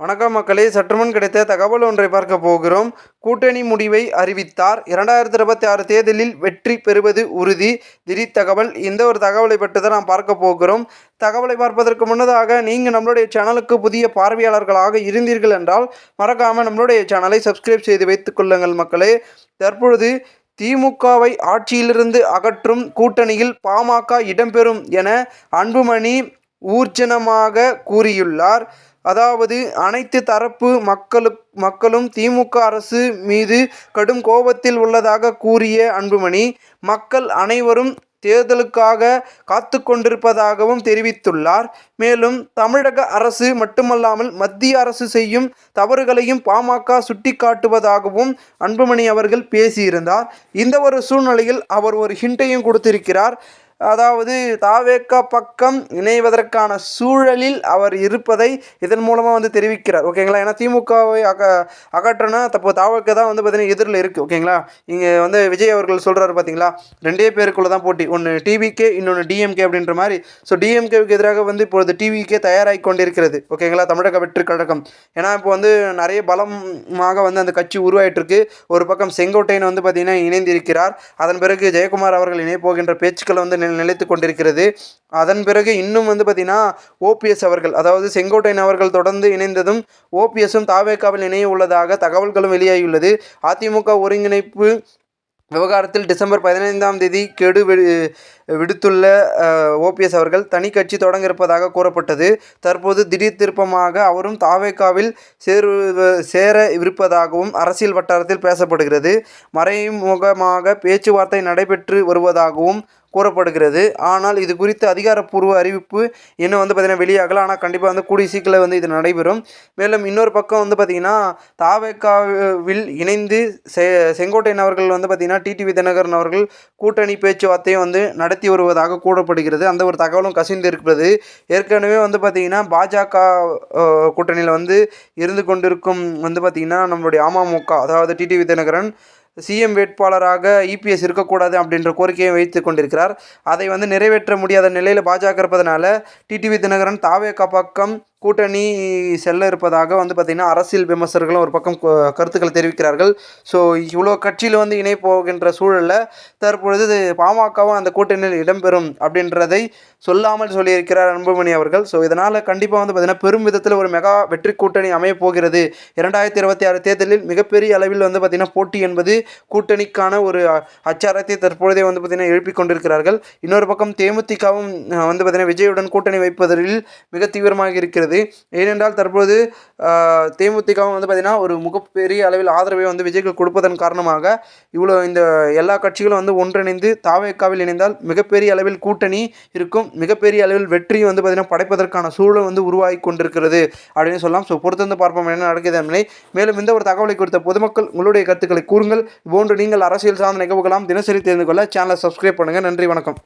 வணக்கம் மக்களே சற்றுமுன் கிடைத்த தகவல் ஒன்றை பார்க்க போகிறோம். கூட்டணி முடிவை அறிவித்தார். இரண்டாயிரத்தி இருபத்தி ஆறு தேர்தலில் வெற்றி பெறுவது உறுதி. திடீர் தகவல் இந்த ஒரு தகவலை பற்றி தான் நாம் பார்க்க போகிறோம். தகவலை பார்ப்பதற்கு முன்னதாக நீங்கள் நம்மளுடைய சேனலுக்கு புதிய பார்வையாளர்களாக இருந்தீர்கள் என்றால் மறக்காமல் நம்மளுடைய சேனலை சப்ஸ்கிரைப் செய்து வைத்துக் கொள்ளுங்கள் மக்களே. தற்பொழுது திமுகவை ஆட்சியிலிருந்து அகற்றும் கூட்டணியில் பாமக இடம்பெறும் என அன்புமணி ஊர்ஜனமாக கூறியுள்ளார். அதாவது அனைத்து தரப்பு மக்களு மக்களும் திமுக அரசு மீது கடும் கோபத்தில் உள்ளதாக கூறிய அன்புமணி மக்கள் அனைவரும் தேர்தலுக்காக காத்து கொண்டிருப்பதாகவும் தெரிவித்துள்ளார். மேலும் தமிழக அரசு மட்டுமல்லாமல் மத்திய அரசு செய்யும் தவறுகளையும் பாமக சுட்டிக்காட்டுவதாகவும் அன்புமணி அவர்கள் பேசியிருந்தார். இந்த ஒரு சூழ்நிலையில் அவர் ஒரு ஹிண்டையும் கொடுத்திருக்கிறார். அதாவது தாவேக்கா பக்கம் இணைவதற்கான சூழலில் அவர் இருப்பதை இதன் மூலமாக வந்து தெரிவிக்கிறார். ஓகேங்களா? ஏன்னா திமுகவை அக அகற்றனா தப்போ. தாவேக்கா தான் வந்து பார்த்தீங்கன்னா எதிரில் இருக்குது ஓகேங்களா? இங்கே வந்து விஜய் அவர்கள் சொல்கிறாரு பார்த்தீங்களா? ரெண்டே பேருக்குள்ளே தான் போட்டி. ஒன்று டிவிகே இன்னொன்று டிஎம்கே அப்படின்ற மாதிரி. ஸோ டிஎம்கேவுக்கு எதிராக வந்து இப்பொழுது டிவிக்கே தயாராகி கொண்டிருக்கிறது. ஓகேங்களா? தமிழக வெற்றி கழகம். ஏன்னா இப்போ வந்து நிறைய பலமாக வந்து அந்த கட்சி உருவாயிட்டிருக்கு ஒரு பக்கம் செங்கோட்டையன் வந்து பார்த்திங்கன்னா இணைந்திருக்கிறார். அதன் பிறகு ஜெயக்குமார் அவர்கள் இணைய போகின்ற வந்து நிலைத்து கொண்டிருக்கிறது. அதன் பிறகு இன்னும் வந்து பார்த்திங்கன்னா ஓபிஎஸ் அவர்கள் அதாவது செங்கோட்டையன் அவர்கள் தொடர்ந்து இணைந்ததும் ஓபிஎஸும் தாவேக்காவில் இணைய உள்ளதாக தகவல்களும் வெளியாகியுள்ளது. அதிமுக ஒருங்கிணைப்பு விவகாரத்தில் டிசம்பர் பதினைந்தாம் தேதி கெடு விடுத்துள்ள ஓபிஎஸ் அவர்கள் தனி கட்சி தொடங்க இருப்பதாக கூறப்பட்டது. தற்போது திடீர் திருப்பமாக அவரும் தாவேக்காவில் சேரு சேர இருப்பதாகவும் அரசியல் வட்டாரத்தில் பேசப்படுகிறது. மறைமுகமாக பேச்சுவார்த்தை நடைபெற்று வருவதாகவும் கூறப்படுகிறது. ஆனால் இது குறித்து அதிகாரப்பூர்வ அறிவிப்பு இன்னும் வந்து பார்த்திங்கன்னா வெளியாகலாம் ஆனால் கண்டிப்பாக வந்து கூடிய சீக்கிரம் வந்து இது நடைபெறும். மேலும் இன்னொரு பக்கம் வந்து பார்த்திங்கன்னா தாவேக்காவில் இணைந்து செ செங்கோட்டையன் அவர்கள் வந்து பார்த்திங்கன்னா டிடிவி தினகரன் அவர்கள் கூட்டணி பேச்சுவார்த்தையும் வந்து நடத்தி வருவதாக கூறப்படுகிறது. அந்த ஒரு தகவலும் கசிந்து இருக்கிறது. ஏற்கனவே வந்து பார்த்திங்கன்னா பாஜக கூட்டணியில் வந்து இருந்து கொண்டிருக்கும் வந்து பார்த்திங்கன்னா நம்மளுடைய அமமுக அதாவது டிடிவி தினகரன் சிஎம் வேட்பாளராக இபிஎஸ் இருக்கக்கூடாது அப்படின்ற கோரிக்கையை வைத்து கொண்டிருக்கிறார். அதை வந்து நிறைவேற்ற முடியாத நிலையில் பாஜக இருப்பதனால டிடிவி தினகரன் தாவேக்கா பக்கம் கூட்டணி செல்ல இருப்பதாக வந்து பார்த்திங்கன்னா அரசியல் விமர்சகர்களும் ஒரு பக்கம் கருத்துக்களை தெரிவிக்கிறார்கள். ஸோ இவ்வளோ கட்சியில் வந்து இணை போகின்ற சூழலில் தற்பொழுது பாமகவும் அந்த கூட்டணியில் இடம்பெறும் அப்படின்றதை சொல்லாமல் சொல்லியிருக்கிறார் அன்புமணி அவர்கள். ஸோ இதனால் கண்டிப்பாக வந்து பார்த்திங்கன்னா பெரும் விதத்தில் ஒரு மெகா வெற்றி கூட்டணி அமைய போகிறது. இரண்டாயிரத்தி இருபத்தி ஆறு தேர்தலில் மிகப்பெரிய அளவில் வந்து பார்த்திங்கன்னா போட்டி என்பது கூட்டணிக்கான ஒரு அச்சாரத்தை தற்பொழுதே வந்து பார்த்திங்கன்னா எழுப்பிக் கொண்டிருக்கிறார்கள். இன்னொரு பக்கம் தேமுதிகவும் வந்து பார்த்திங்கன்னா விஜயுடன் கூட்டணி வைப்பதில் மிக தீவிரமாக இருக்கிறது. இருக்கிறது. ஏனென்றால் தற்போது தேமுதிகவும் வந்து பார்த்திங்கன்னா ஒரு மிகப்பெரிய அளவில் ஆதரவை வந்து விஜய்க்கு கொடுப்பதன் காரணமாக இவ்வளோ இந்த எல்லா கட்சிகளும் வந்து ஒன்றிணைந்து தாவேக்காவில் இணைந்தால் மிகப்பெரிய அளவில் கூட்டணி இருக்கும் மிகப்பெரிய அளவில் வெற்றியும் வந்து பார்த்திங்கன்னா படைப்பதற்கான சூழல் வந்து உருவாகி கொண்டிருக்கிறது அப்படின்னு சொல்லலாம். ஸோ பொறுத்திருந்து பார்ப்போம் என்ன நடக்குது என்பதை. மேலும் இந்த ஒரு தகவலை குறித்த பொதுமக்கள் உங்களுடைய கருத்துக்களை கூறுங்கள். போன்று நீங்கள் அரசியல் சார்ந்த நிகழ்வுகளாம் தினசரி தெரிந்து கொள்ள சேனலை சப்ஸ்கிரைப் பண்ணுங்கள் நன்றி வணக்கம்.